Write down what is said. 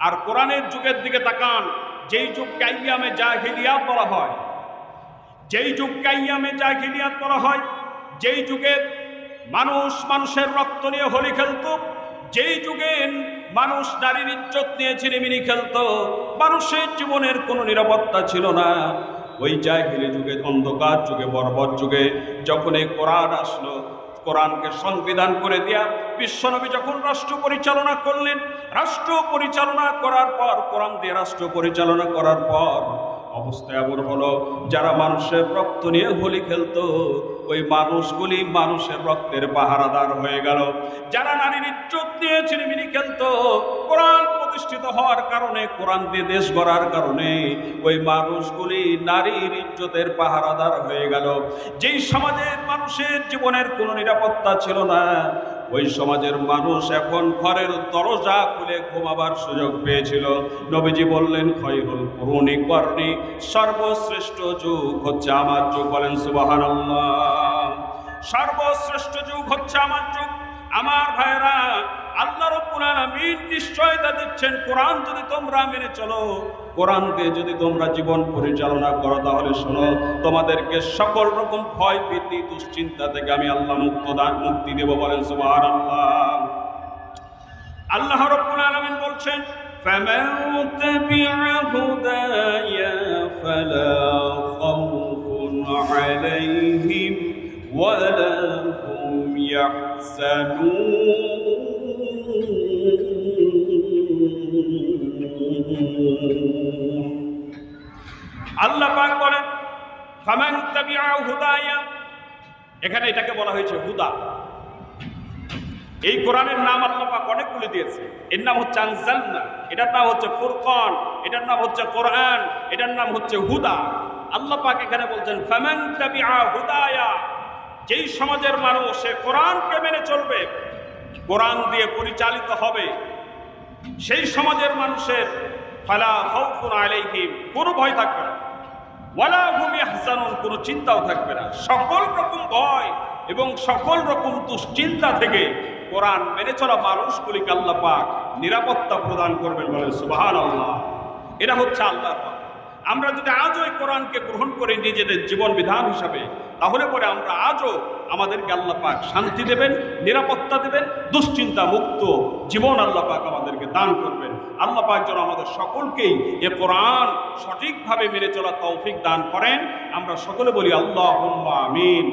আর কোরআনের যুগের দিকে তাকান, যেই যুগ কাইয়ামে জাহিলিয়াত বলা হয়, যেই যুগ কাইয়ামে জাহিলিয়াত বলা হয়, যেই যুগে মানুষ মানুষের রক্ত নিয়ে হোলি খেলতো, যেই যুগে মানুষ নারীর ইজ্জত নিয়ে ছিনিমিনি খেলতো, মানুষের জীবনের কোনো নিরাপত্তা ছিল না। ওই জাহিলি যুগে, অন্ধকার যুগে বর্বর যুগে যখন এই কোরআন আসলো কোরআনকে সংবিধান করে দেয়া বিশ্বনবী যখন রাষ্ট্র পরিচালনা করলেন, রাষ্ট্র পরিচালনা করার পর, কোরআন দিয়ে রাষ্ট্র পরিচালনা করার পর অবস্থা এমন হলো, যারা মানুষের রক্ত নিয়ে হোলি খেলতো, ওই মানুষগুলি মানুষের রক্তের পাহারাদার হয়ে গেল। যারা নারীর ইজ্জত নিয়ে ছিনিমিনি খেলতো, কোরআন প্রতিষ্ঠিত হওয়ার কারণে, কোরআন দিয়ে দেশ গড়ার কারণে ওই মানুষগুলি নারীর ইজ্জতের পাহারাদার হয়ে গেল। যেই সমাজের মানুষের জীবনের কোনো নিরাপত্তা ছিল না, ওই সমাজের মানুষ এখন ঘরের দরজা খুলে ঘুমাবার সুযোগ পেয়েছিল। নবীজি বললেন, খৈরুল করুণী কর্ণী সর্বশ্রেষ্ঠ যুগ হচ্ছে আমার যুগ। বলেন সুবাহান সর্বশ্রেষ্ঠ যুগ হচ্ছে আমার যুগ। আমার ভাইরা আল্লাহ রব্বুল আলামিন নিশ্চয়তা দিচ্ছেন কোরআন যদি তোমরা মেনে চলো কোরআন দিয়ে যদি তোমরা জীবন পরিচালনা করো তাহলে শোনো তোমাদেরকে সকল রকম ভয় ভীতি দুশ্চিন্তা থেকে আমি আল্লাহ মুক্ত দান মুক্তি দেব বলেন সুবহানাল্লাহ আল্লাহ রব্বুল আলামিন বলছেন فمن تبع هداي فلا خوف عليهم ولا هم يحزنون আল্লাহ পাক বলেন, ফামান তাবিআ হুদায়া এখানে এটাকে বলা হয়েছে হুদা। এই কোরআনের নাম আল্লাহ পাক অনেকগুলি দিয়েছে। এর নাম হচ্ছে আনজালনা, এটার নাম হচ্ছে ফুরকান, এটার নাম হচ্ছে কোরআন, এটার নাম হচ্ছে হুদা। আল্লাহ পাক এখানে বলছেন, ফামান তাবিআ হুদায়া যেই সমাজের মানুষ সে কোরআনকে মেনে চলবে, কোরআন দিয়ে পরিচালিত হবে। সেই সমাজের মানুষের ফালা খাউফুন আলাইহিম, কোনো ভয় থাকবে না। ওয়ালা হুম ইহসানুন কোনো চিন্তাও থাকবে না। সকল রকম ভয় এবং সকল রকম দুশ্চিন্তা থেকে কোরআন মেনে চলা মানুষগুলিকে আল্লাহ পাক নিরাপত্তা প্রদান করবেন বলেন, সুবহানাল্লাহ। এটা হচ্ছে আল্লাহ পাক আমরা যদি আজও এই কোরআনকে গ্রহণ করে নিজেদের জীবন বিধান হিসাবে, তাহলে পরে আমরা আজও আমাদেরকে আল্লাহ পাক শান্তি দেবেন, নিরাপত্তা দেবেন, দুশ্চিন্তা মুক্ত জীবন আল্লাহ পাক আমাদেরকে দান করবেন। আল্লাহ পাক যেন আমাদের সকলকেই এ কোরআন সঠিকভাবে মেনে চলা তৌফিক দান করেন। আমরা সকলে বলি আল্লাহ আমিন।